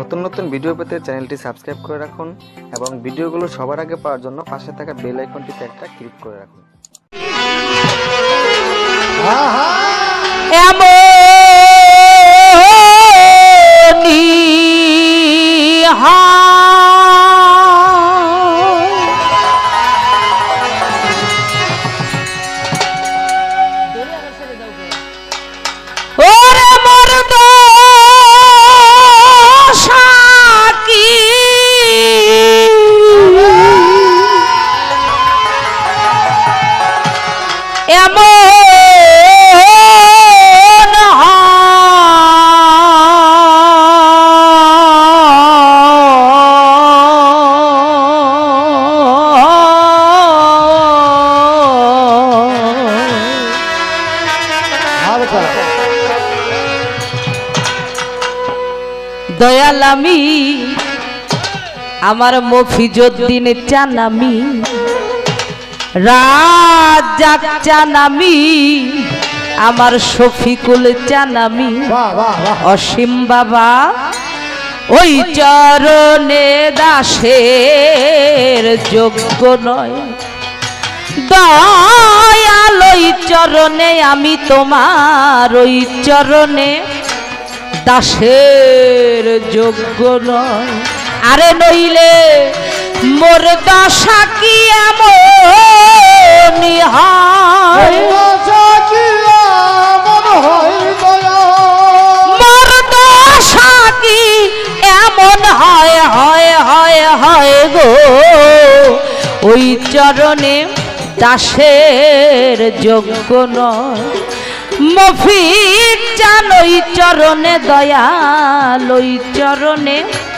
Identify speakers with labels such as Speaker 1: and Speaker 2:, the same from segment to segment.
Speaker 1: নতুন নতুন ভিডিও পেতে চ্যানেলটি সাবস্ক্রাইব করে রাখুন এবং ভিডিওগুলো সবার আগে পাওয়ার জন্য পাশে থাকা বেল আইকনটিতে একটা ক্লিক করে রাখুন।
Speaker 2: এমনি এমন দয়াল আমি আমার মফিজুদ্দিন চানামি রাজাক চানামি আমার শফিকুল চানামি। অসীম বাবা ওই চরণে দাসের যোগ্য নয়। দয়াল ওই চরণে আমি তোমার ওই চরণে দাসের যোগ্য নয়। আরে নইলে মোর দশা কি এমন হয় মোর দশা কি এমন হয় হয় হয় হয় গো? ওই চরণে দাসের যোগ্য নয়। মফিক ওই চরণে দয়াল ওই চরণে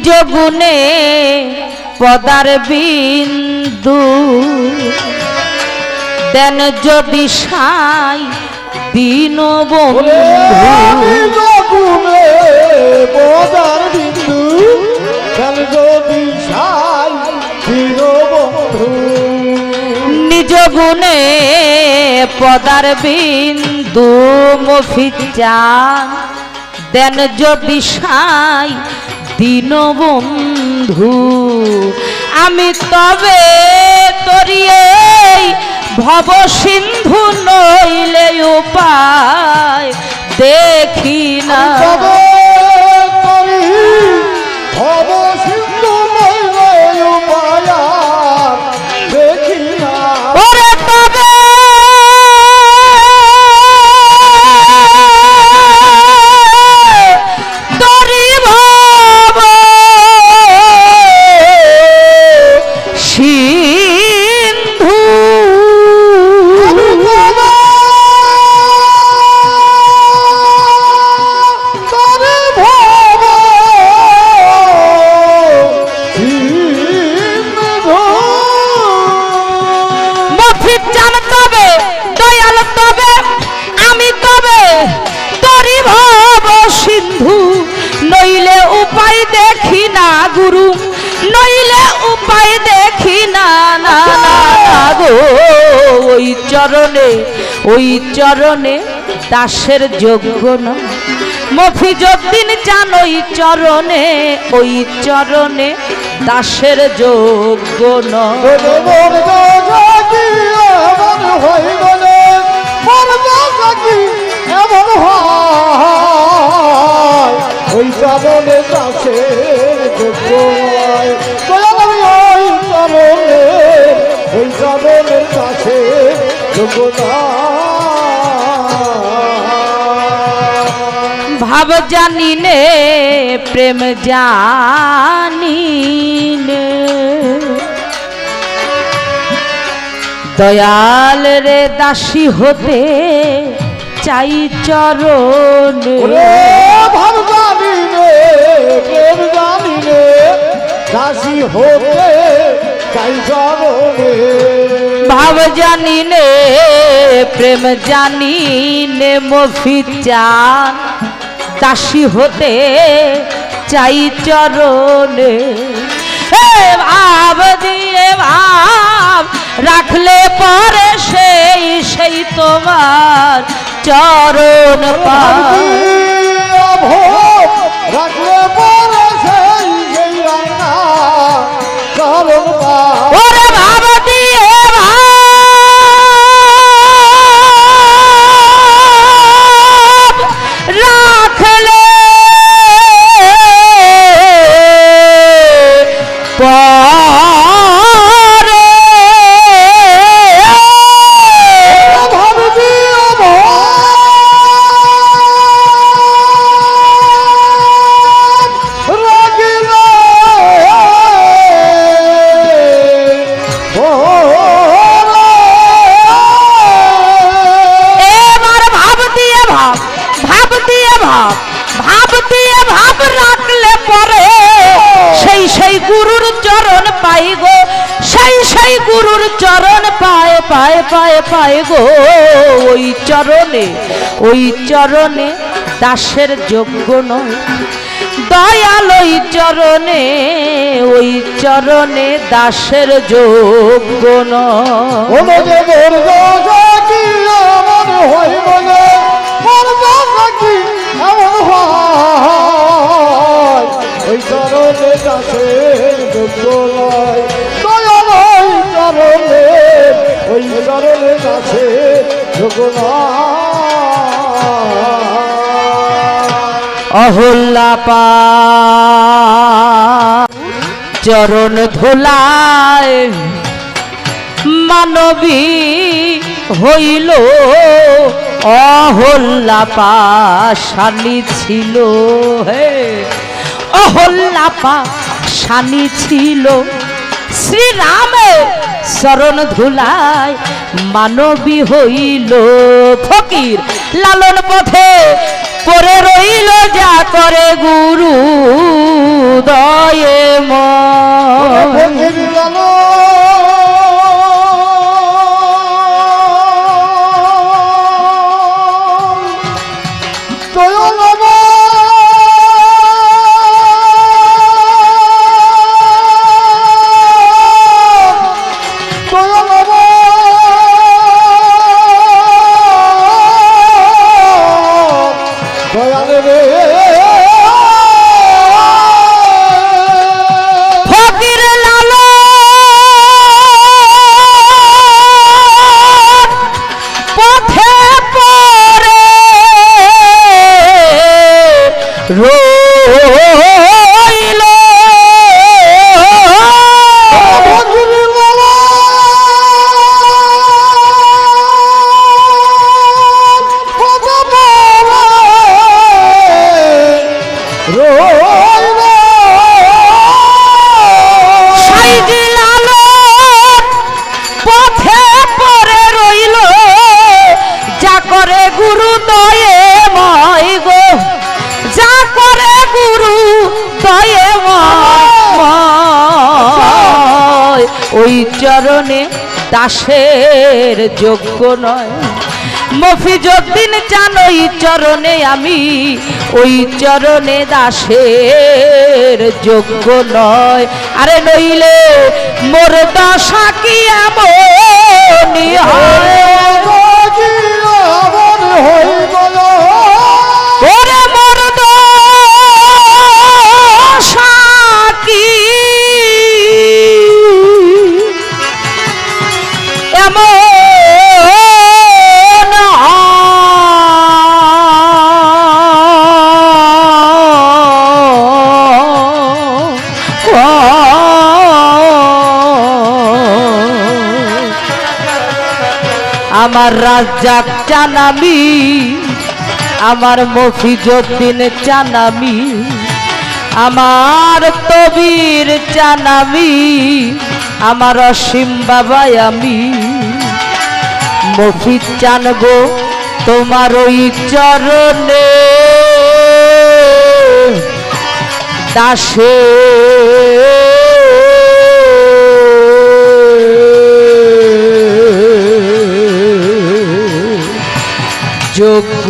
Speaker 2: নিজ গুণে পদার বিন্দু। দেন যদি সাই দিন বন্ধু। নিজ গুণে পদার বিন্দু মফিক চান। দেন যদি সাই দিন বন্ধু আমি তবে তরিয়ে ভব সিন্ধু নইলে উপায়। গুরু, নইলে উপায় দেখি না না গো। ওই চরণে ওই চরণে দাসের যোগ্য না। মফিজুদ্দিন চান ওই চরণে ওই চরণে দাসের যোগ্য নয়
Speaker 3: চরণে কাছে ওই চরণে ওই চরণের কাছে
Speaker 2: ভাব জানি নে প্রেম জানি নে দয়াল রে দাসী হতে চাই চরণে।
Speaker 3: ভাব প্রেম জানি রে দাসী হতে চাই চরণে
Speaker 2: ভাব জানি নে প্রেম জানি নে মফি চান। দাসী হতে চাই চরণে। ভাব দিয়ে ভাব রাখলে পরে সেই সেই তোমার চরণ পায়
Speaker 3: পরে
Speaker 2: পায় পায় গো, ওই চরণে ওই চরণে দাসের যোগ্য নয়। দয়াল ওই চরণে ওই চরণে দাসের যোগ্য নয়।
Speaker 3: চরণে ওই যোগ্য নয়
Speaker 2: অহল্লা পা চরণ ধুলায় মানবী হইল। অহল্লা পাশানি ছিল, হে। অহল্লা পাশানি ছিল। শ্রীরামের শরণ ধুলায় মানবী হইল ফকির। লালন পথে পরে রইল যা করে গুরু ওই চরণে দাসের যোগ্য নয়। মফিজুদ্দিন চান ওই চরণে, আমি ওই চরণে দাসের যোগ্য নয়। আরে নইলে মোর দশা কি এমনই হয়? মোর দশা আমার রাজ্জাক চানামি, আমার মফিজুদ্দিন চানামি, আমার তবির চানামি, আমার অসীম বাবাই আমি। মফিজ চানগো তোমার ওই চরণে, দাসে। যোগ্য